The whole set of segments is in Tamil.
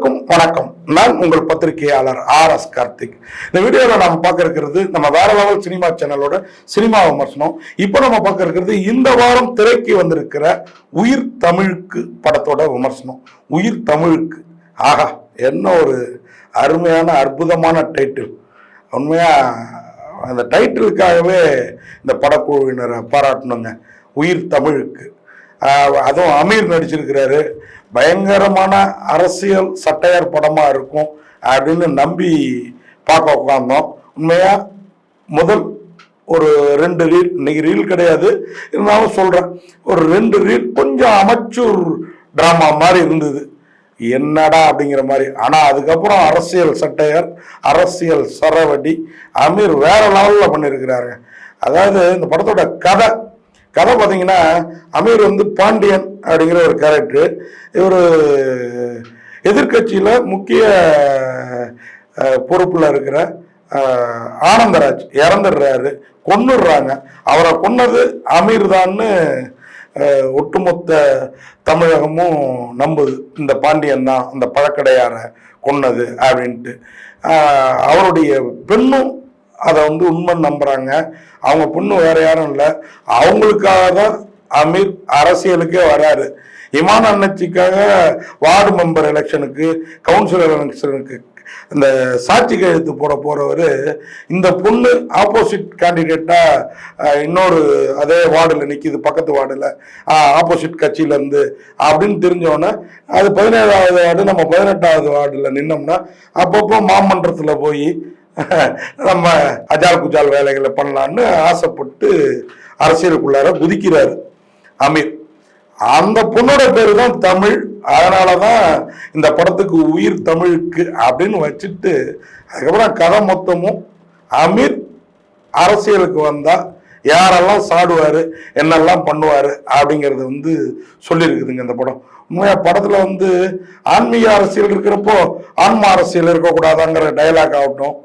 அனைவருக்கும் வணக்கம். நான் உங்கள் பத்திரிகையாளர் ஆர் எஸ் கார்த்திக். இந்த வீடியோவில் நம்ம பார்க்க இருக்கிறது நம்ம வேற லெவல் சினிமா சேனலோட சினிமா விமர்சனம். இப்போ நம்ம பார்க்க இருக்கிறது இந்த வாரம் திரைக்கு வந்திருக்கிற உயிர் தமிழுக்கு படத்தோட விமர்சனம். உயிர் தமிழுக்கு. ஆஹா என்ன ஒரு அருமையான அற்புதமான டைட்டில் உண்மையாக அந்த டைட்டிலுக்காகவே இந்த படக்குழுவினரை பாராட்டணுங்க. உயிர் தமிழுக்கு. அதுவும் அமீர் நடிச்சிருக்கிறாரு. பயங்கரமான அரசியல் சட்டையார் படமாக இருக்கும் அப்படின்னு நம்பி பார்க்க உட்காந்தோம் உண்மையாக முதல் ஒரு ரெண்டு ரீல் இன்னைக்கு ரீல் கிடையாது. இருந்தாலும் சொல்கிறேன் ஒரு ரெண்டு ரீல் கொஞ்சம் அமைச்சூர் ட்ராமா மாதிரி இருந்தது. என்னடா அப்படிங்கிற மாதிரி. ஆனால் அதுக்கப்புறம் அரசியல் சட்டையர் அரசியல் சரவடி அமீர் வேற லெவலில் பண்ணியிருக்கிறாரு அதாவது இந்த படத்தோட கதை கதை பார்த்தீங்கன்னா அமீர் வந்து பாண்டியன் அப்படிங்கிற ஒரு கேரக்டர் இவர் எதிர்க்கட்சியில் முக்கிய பொறுப்பில் இருக்கிற ஆனந்தராஜ். இறந்துடுறாரு. கொன்னுடுறாங்க. அவரை கொன்னது அமீர் தான்னு ஒட்டுமொத்த தமிழகமும் நம்புது. இந்த பாண்டியன் தான் அந்த பழக்கடையாரை கொன்னது அப்படின்ட்டு. அவருடைய பெண்ணும் அதை வந்து உண்மை நம்புறாங்க. அவங்க பொண்ணு வேற யாரும் இல்லை. அவங்களுக்காக தான் அமீர் அரசியலுக்கே வராரு. இமான் அண்ணச்சிக்காக வார்டு மெம்பர் எலெக்ஷனுக்கு கவுன்சிலர் எலெக்ஷனுக்கு இந்த சாட்சி கையெழுத்து போட போறவர் இந்த பொண்ணு ஆப்போசிட் கேண்டிடேட்டா இன்னொரு அதே வார்டில் நிற்கிது பக்கத்து வார்டில். ஆப்போசிட் கட்சியில இருந்து அப்படின்னு தெரிஞ்சோன்னே அது பதினேழாவது வார்டு நம்ம பதினெட்டாவது வார்டில் நின்னோம்னா அப்பப்போ மாமன்றத்தில் போய் நம்ம அஜால் குஜால் வேலைகளை பண்ணலான்னு ஆசைப்பட்டு அரசியலுக்குள்ளார குதிக்கிறாரு அமீர். அந்த பொண்ணோட பேரு தான் தமிழ். அதனால தான் இந்த படத்துக்கு உயிர் தமிழுக்கு அப்படின்னு வச்சுட்டு அதுக்கப்புறம் கதை மொத்தமும் அமீர் அரசியலுக்கு வந்தால் யாரெல்லாம் சாடுவார் என்னெல்லாம் பண்ணுவார் அப்படிங்கிறது வந்து சொல்லியிருக்குதுங்க இந்த படம். உண்மையா படத்தில் வந்து ஆன்மீக அரசியல் இருக்கிறப்போ ஆன்ம அரசியல் இருக்கக்கூடாதாங்கிற டயலாக் ஆகட்டும்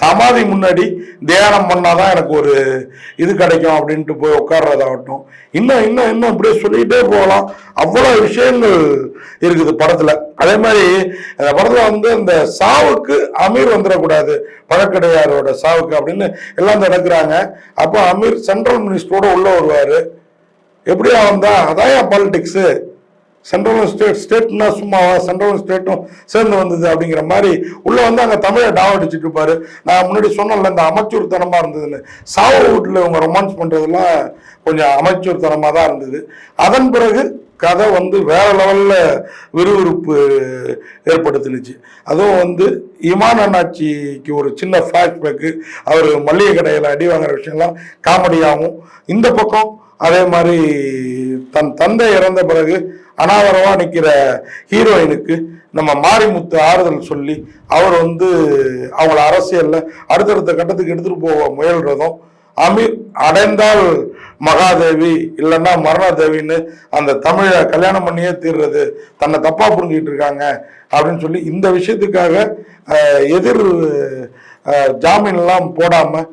சமாதி முன்னாடி தியானம் பண்ணால் தான் எனக்கு ஒரு இது கிடைக்கும் அப்படின்ட்டு போய் உட்கார்றதாகட்டும். இன்னும் இன்னும் இன்னும் அப்படியே சொல்லிக்கிட்டே போகலாம். அவ்வளோ விஷயங்கள் இருக்குது படத்தில். அதே மாதிரி அந்த படத்தில் வந்து இந்த சாவுக்கு அமீர் வந்துடக்கூடாது. பழக்கடையாரோட சாவுக்கு அப்படின்னு எல்லாம் நடக்கிறாங்க. அப்போ அமீர் சென்ட்ரல் மினிஸ்டரோட உள்ளே வருவார். எப்படியா வந்தா அதான் பாலிடிக்ஸு சென்ட்ரலும் ஸ்டேட் ஸ்டேட்னா சும்மாவா சென்ட்ரலும் ஸ்டேட்டும் சேர்ந்து வந்தது அப்படிங்கிற மாதிரி உள்ளே வந்து அங்கே தமிழை டாவடிச்சுட்டு இருப்பாரு. நான் முன்னாடி சொன்னேன்ல இந்த அமைச்சூர்த்தனமாக இருந்ததுன்னு. சாவ வீட்டில் இவங்க ரொமான்ஸ் பண்ணுறதுலாம் கொஞ்சம் அமைச்சூர்த்தனமாக தான் இருந்தது. அதன் பிறகு கதை வந்து வேற லெவலில் விறுவிறுப்பு ஏற்படுத்தினுச்சு. அதுவும் வந்து இமான் அண்ணாச்சிக்கு ஒரு சின்ன ஃப்ளாஷ்பேக்கு அவர் மல்லிகை கடையில் அடி வாங்குற விஷயம்லாம் காமெடியாகவும் இந்த பக்கம் அதே மாதிரி தன் தந்தை இறந்த பிறகு அனாதரவா நிற்கிற ஹீரோயினுக்கு நம்ம மாரிமுத்து ஆறுதல் சொல்லி அவர் வந்து அவங்கள அரசியலில் அடுத்தடுத்த கட்டத்துக்கு எடுத்துகிட்டு போக முயல்றதும் அமீர் அடைந்தால் மகாதேவி இல்லைன்னா மரணதேவின்னு அந்த தமிழை கல்யாணம் பண்ணியே தீர்றது தன்னை தப்பாக புரிஞ்சுக்கிட்டு இருக்காங்க அப்படின்னு சொல்லி இந்த விஷயத்துக்காக எதிர் ஜாமீன்லாம் போடாமல்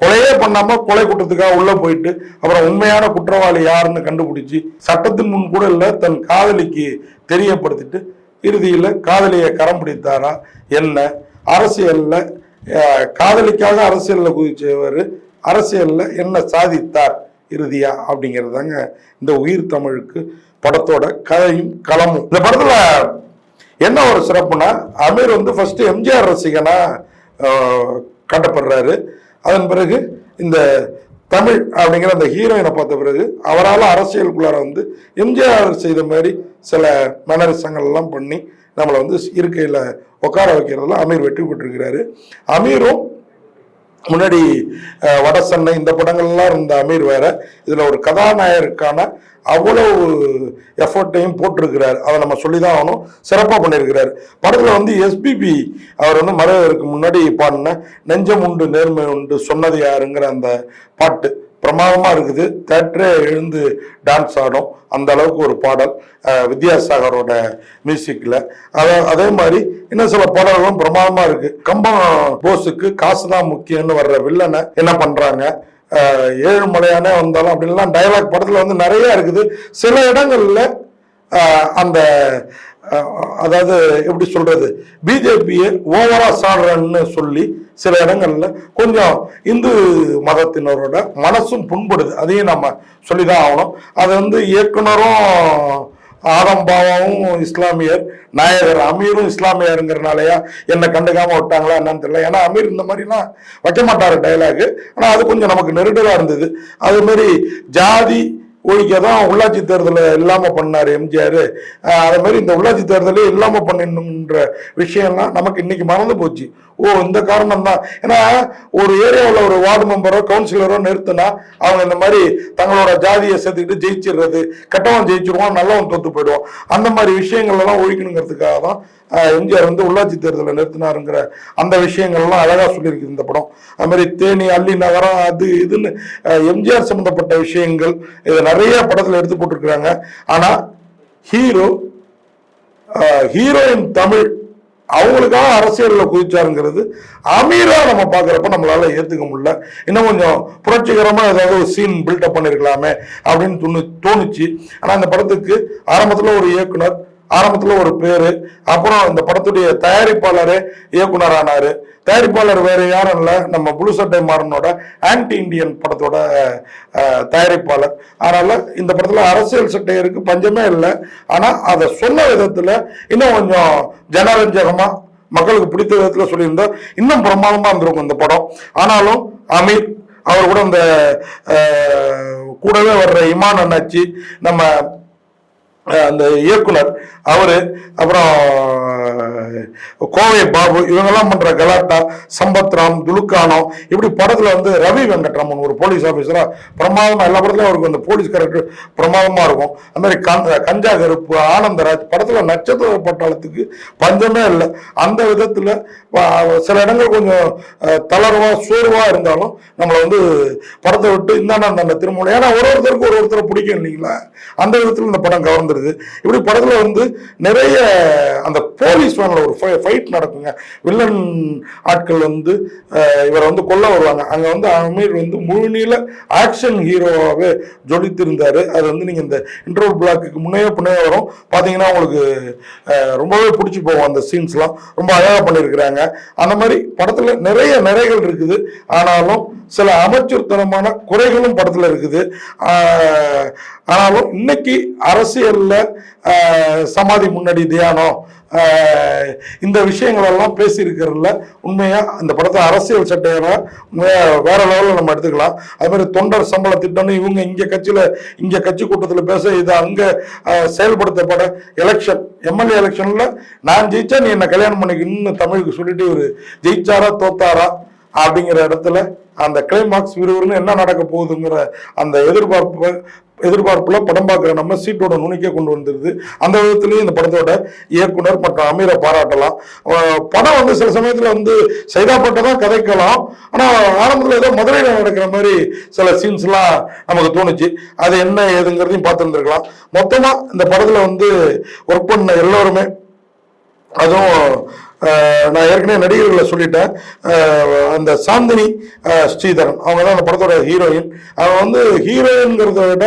கொலையே பண்ணாம கொலை குற்றத்துக்காக உள்ள போயிட்டு அப்புறம் உண்மையான குற்றவாளி யாருன்னு கண்டுபிடிச்சு சட்டத்தின் முன் கூட இல்ல தன் காதலிக்கு தெரியப்படுத்திட்டு இறுதியில் காதலியை கரம் பிடித்தாரா? என்ன அரசியல்ல காதலிக்காக அரசியலில் குதிச்சவர் அரசியலில் என்ன சாதித்தார்? இறுதியா? அப்படிங்கிறது தாங்க இந்த உயிர் தமிழுக்கு படத்தோட கதையும் களமும். இந்த படத்தில் என்ன ஒரு சிறப்புனா அமீர் வந்து ஃபர்ஸ்ட் எம்ஜிஆர் ரசிகனா ஆஹ், காட்டப்படுறாரு. அதன் பிறகு இந்த தமிழ் அப்படிங்கிற அந்த ஹீரோயினை பார்த்த பிறகு அவரால் அரசியலுக்குள்ளார வந்து எம்ஜிஆர் செய்த மாதிரி சில மனரசங்கள்லாம் பண்ணி நம்மளை வந்து இருக்கையில் உட்கார வைக்கிறதுல அமீர் வெற்றி பெற்றிருக்கிறாரு. அமீரும் முன்னாடி வடசென்னை இந்த படங்கள்லாம் இருந்த அமீர் வேற. இதில் ஒரு கதாநாயகருக்கான அவ்வளவு எஃபர்ட்டையும் போட்டிருக்கிறார். அதை நம்ம சொல்லி தான் ஆகணும். சிறப்பாக பண்ணியிருக்கிறார். படத்தில் வந்து எஸ்பிபி அவர் வந்து மறைவதற்கு முன்னாடி பாடின நெஞ்சம் உண்டு நேர்மை உண்டு சொன்னது யாருங்கிற அந்த பாட்டு பிரமாதமாக இருக்குது. தேட்டரே எழுந்து டான்ஸ் ஆடும். அந்த அளவுக்கு ஒரு பாடல் வித்யாசாகரோட மியூசிக்கில் அதை அதே மாதிரி இன்னும் சில பாடல்களும் பிரமாதமாக இருக்குது கம்பம் போஸுக்கு காசு தான் முக்கியம்னு வர்ற வில்லனை என்ன பண்ணுறாங்க ஏழு மலையானே வந்தாலும் அப்படின்லாம் டயலாக் படத்தில் வந்து நிறைய இருக்குது. சில இடங்களில் அந்த அதாவது எப்படி சொல்றது? பிஜேபியை ஓவரா சாடுறன்னு சொல்லி சில இடங்களில் கொஞ்சம் இந்து மதத்தினரோட மனசும் புண்படுது. அதையும் நம்ம சொல்லிதான் ஆகணும். அது வந்து இயக்குனரும் ஆரம்பாவும் இஸ்லாமியர் நாயகர் அமீரும் இஸ்லாமியருங்கிறனாலயா என்னை கண்டுக்காம விட்டாங்களா என்னன்னு தெரியல. ஏன்னா அமீர் இந்த மாதிரிலாம் வைக்க மாட்டார் டைலாகு ஆனால் அது கொஞ்சம் நமக்கு நெருடலாக இருந்தது. அது மாதிரி ஜாதி ஒழிக்க தான் உள்ளாட்சி தேர்தலை இல்லாமல் பண்ணார் எம்ஜிஆர். அதே மாதிரி இந்த உள்ளாட்சி தேர்தலே இல்லாமல் பண்ணணுன்ற விஷயம்லாம் நமக்கு இன்னைக்கு மறந்து போச்சு. ஓ இந்த காரணம் தான் ஏன்னா ஒரு ஏரியாவில் ஒரு வார்டு மெம்பரோ கவுன்சிலரோ நிறுத்தினா அவங்க இந்த மாதிரி தங்களோட ஜாதியை சேர்த்துக்கிட்டு ஜெயிச்சிடுறது கெட்டவன் ஜெயிச்சிருவான் நல்லவன் தோத்து போயிடுவான். அந்த மாதிரி விஷயங்கள் எல்லாம் ஒழிக்கணுங்கிறதுக்காக தான் எம்ஜிஆர் வந்து உள்ளாட்சி தேர்தலில் நிறுத்தினாருங்கிற அந்த விஷயங்கள்லாம் அழகாக சொல்லியிருக்கு இந்த படம். அது மாதிரி தேனி அள்ளி நகரம் அது இதுன்னு எம்ஜிஆர் சம்மந்தப்பட்ட விஷயங்கள் இதை நிறைய படத்தில் எடுத்து போட்டிருக்கிறாங்க. ஆனால் ஹீரோ ஹீரோயின் தமிழ் அவங்களுக்காக அரசியலில் குதிச்சாருங்கிறது அமீராக நம்ம பார்க்குறப்ப நம்மளால ஏற்றுக்க முடியல. இன்னும் கொஞ்சம் புரட்சிகரமாக ஏதாவது ஒரு சீன் பில்டப் பண்ணியிருக்கலாமே அப்படின்னு தோணு தோணுச்சு. ஆனால் அந்த படத்துக்கு ஆரம்பத்தில் ஒரு இயக்குனர் ஆரம்பத்தில் ஒரு பேர் அப்புறம் இந்த படத்துடைய தயாரிப்பாளரே இயக்குனர் ஆனார் தயாரிப்பாளர் வேறு யாரும் இல்லை நம்ம புளு சட்டை மாறனோட ஆன்டி இண்டியன் படத்தோட தயாரிப்பாளர். அதனால் இந்த படத்தில் அரசியல் சட்டை இருக்குது பஞ்சமே இல்லை. ஆனால் அதை சொன்ன விதத்தில் இன்னும் கொஞ்சம் ஜனரஞ்சகமாக மக்களுக்கு பிடித்த விதத்தில் சொல்லியிருந்தோம் இன்னும் பிரமாதமாக இருந்திருக்கும் இந்த படம். ஆனாலும் அமீர் அவர் கூட இந்த கூடவே வர்ற இமான் அண்ணாச்சி நம்ம அந்த இயக்குனர் அவரு அப்புறம் கோவை பாபு இவங்கெல்லாம் பண்ணுற கலாட்டா சம்பத்ராம் துலுக்கானம் இப்படி படத்தில் வந்து ரவி வெங்கட்ராமன் ஒரு போலீஸ் ஆஃபீஸராக பிரமாதமாக எல்லா படத்துலையும் அவருக்கு அந்த போலீஸ் கேரக்டர் பிரமாதமாக இருக்கும். அந்த மாதிரி கந்த- கஞ்சா கருப்பு ஆனந்தராஜ் படத்தில் நட்சத்திர பட்டாளத்துக்கு பஞ்சமே இல்லை. அந்த விதத்தில் சில இடங்கள் கொஞ்சம் தளர்வாக சோர்வாக இருந்தாலும் நம்மளை வந்து படத்தை விட்டு இந்தாண்டா அந்த திருமணம் ஏன்னா ஒரு ஒருத்தருக்கு ஒரு ஒருத்தரை பிடிக்கும் இல்லைங்களா? அந்த விதத்தில் இந்த படம் கவர்ந்துருது. இப்படி படத்தில் வந்து நிறைய அந்த போலீஸ் வேன்ல ஒரு ஃபைட் நடக்குங்க. வில்லன் ஆட்கள் வந்து இவரை வந்து கொல்ல வருவாங்க. அங்கே வந்து அமீர் வந்து முழுநீள ஆக்ஷன் ஹீரோவாகவே ஜொலித்திருந்தார். அது வந்து நீங்கள் இந்த இன்டர்வல் பிளாக்குக்கு முன்னே பின்னே வரும். பார்த்தீங்கன்னா உங்களுக்கு ரொம்பவே பிடிச்சி போகும் அந்த சீன்ஸ்லாம் ரொம்ப அழகாக பண்ணியிருக்கிறாங்க. அந்த மாதிரி படத்தில் நிறைய நிறைகள் இருக்குது. ஆனாலும் சில அமைச்சர்தனமான குறைகளும் படத்தில் இருக்குது. ஆனாலும் இன்னைக்கு அரசியலில் சமாதி முன்னாடி தியானம் இந்த விஷயங்களெல்லாம் பேசியிருக்கிறதுல உண்மையாக இந்த படத்தை அரசியல் சட்டையெல்லாம் வேற லெவலில் நம்ம எடுத்துக்கலாம். அது மாதிரி தொண்டர் சம்பள திட்டம்னு இவங்க இங்கே கட்சியில் இங்கே கட்சி கூட்டத்தில் பேச இது அங்கே செயல்படுத்தப்பட எலெக்ஷன் எம்எல்ஏ எலெக்ஷனில் நான் ஜெயிச்சா நீ என்னை கல்யாணம் பண்ணிக்கணும்னு தமிழுக்கு சொல்லிட்டு ஒரு ஜெயிச்சாரா தோத்தாரா அப்படிங்கிற இடத்துல அந்த கிளைமாக்ஸ் விறுவிறுன்னு என்ன நடக்க போகுதுங்கிற அந்த எதிர்பார்ப்பு எதிர்பார்ப்பில் படம் பார்க்குற நம்ம சீட்டோட நுனிக்க கொண்டு வந்துருது. அந்த விதத்துலேயும் இந்த படத்தோட இயக்குனர் மற்றும் அமீரை பாராட்டலாம். படம் வந்து சில சமயத்தில் வந்து சைதாப்பட்ட தான் கதைக்கலாம். ஆனால் ஆரம்பத்தில் ஏதோ மதுரையில் நடக்கிற மாதிரி சில சீன்ஸ்லாம் நமக்கு தோணுச்சு. அது என்ன ஏதுங்கிறதையும் பார்த்துருந்துருக்கலாம். மொத்தமாக இந்த படத்தில் வந்து ஒர்க் பண்ண எல்லோருமே அதுவும் நான் ஏற்கனவே நடிகர்களை சொல்லிட்டேன். அந்த சாந்தினி ஸ்ரீதரன் அவங்க தான் அந்த படத்தோட ஹீரோயின். அவங்க வந்து ஹீரோயின்ங்கிறத விட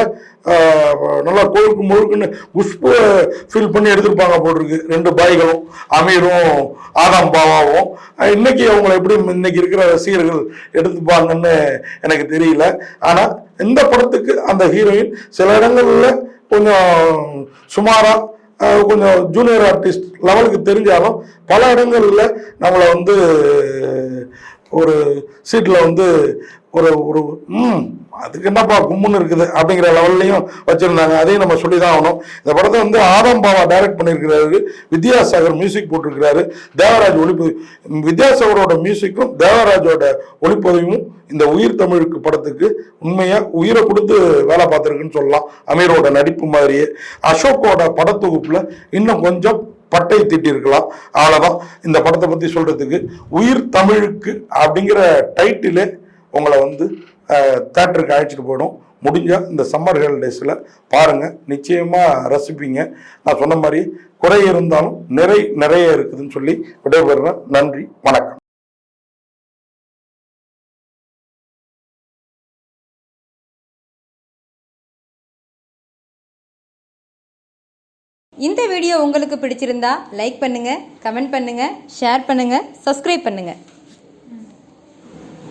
நல்லா கொழுக்கு முழுக்குன்னு குஷ்பு ஃபீல் பண்ணி எடுத்திருப்பாங்க போட்டிருக்கு ரெண்டு பாய்களும் அமீரும் ஆதாம் பாவாவும். இன்னைக்கு அவங்களை எப்படி இன்னைக்கு இருக்கிற ரசிகர்கள் எடுத்துப்பாங்கன்னு எனக்கு தெரியல. ஆனால் இந்த படத்துக்கு அந்த ஹீரோயின் சில இடங்களில் கொஞ்சம் சுமாராக கொஞ்சம் ஜூனியர் ஆர்டிஸ்ட் லெவலுக்கு தெரிஞ்சாலும் பல இடங்களில் நம்மளை வந்து ஒரு சீட்டில் வந்து ஒரு ஒரு ம் அதுக்கு என்னப்பா கும்முன்னு இருக்குது அப்படிங்கிற லெவல்லையும் வச்சுருந்தாங்க. அதையும் நம்ம சொல்லி தான் ஆகணும். இந்த படத்தை வந்து ஆதம் பாவா டைரக்ட் பண்ணியிருக்கிறாரு. வித்யாசாகர் மியூசிக் போட்டிருக்கிறாரு. தேவராஜ் ஒளிப்பதிவு வித்யாசாகரோட மியூசிக்கும் தேவராஜோட ஒளிப்பதிவும் இந்த உயிர் தமிழுக்கு படத்துக்கு உண்மையாக உயிரை கொடுத்து வேலை பார்த்துருக்குன்னு சொல்லலாம். அமீரோட நடிப்பு மாதிரியே. அசோக்கோட படத்தொகுப்பில் இன்னும் கொஞ்சம் பட்டை திட்டிருக்கலாம் அவ்வளோதான் இந்த படத்தை பற்றி சொல்கிறதுக்கு உயிர் தமிழுக்கு அப்படிங்கிற டைட்டிலே உங்களை வந்து தேட்டருக்கு அழைச்சிட்டு போயிடும். முடிஞ்சா இந்த சம்மர் ஹாலிடேஸில் பாருங்கள் நிச்சயமாக ரசிப்பீங்க. நான் சொன்ன மாதிரி குறை இருந்தாலும் நிறை நிறைய இருக்குதுன்னு சொல்லி விடைபெறுறேன். நன்றி வணக்கம். இந்த வீடியோ உங்களுக்கு பிடிச்சிருந்தா லைக் பண்ணுங்க கமெண்ட் பண்ணுங்க ஷேர் பண்ணுங்க சப்ஸ்கிரைப் பண்ணுங்க.